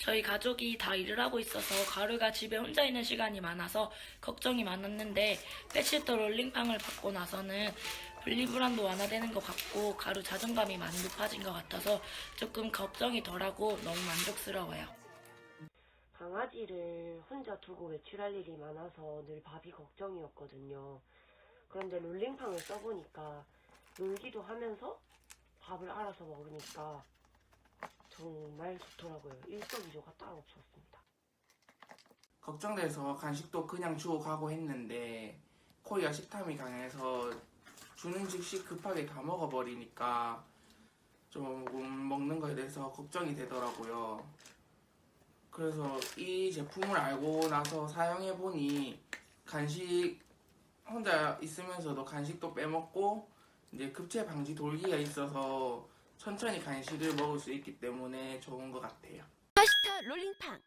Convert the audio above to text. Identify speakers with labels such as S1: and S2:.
S1: 저희 가족이 다 일을 하고 있어서 가루가 집에 혼자 있는 시간이 많아서 걱정이 많았는데 패치터 롤링팡을 받고 나서는 분리불안도 완화되는 것 같고 가루 자존감이 많이 높아진 것 같아서 조금 걱정이 덜하고 너무 만족스러워요.
S2: 강아지를 혼자 두고 외출할 일이 많아서 늘 밥이 걱정이었거든요. 그런데 롤링팡을 써보니까 놀기도 하면서 밥을 알아서 먹으니까 정말 좋더라고요. 일석이조가 따로 없었습니다.
S3: 걱정돼서 간식도 그냥 주고 가고 했는데 코리아 식탐이 강해서 주는 즉시 급하게 다 먹어버리니까 좀 먹는 거에 대해서 걱정이 되더라고요. 그래서 이 제품을 알고 나서 사용해보니 간식 혼자 있으면서도 간식도 빼먹고 이제 급체 방지 돌기가 있어서 천천히 간식을 먹을 수 있기 때문에 좋은 것 같아요.
S4: 파스타 롤링팡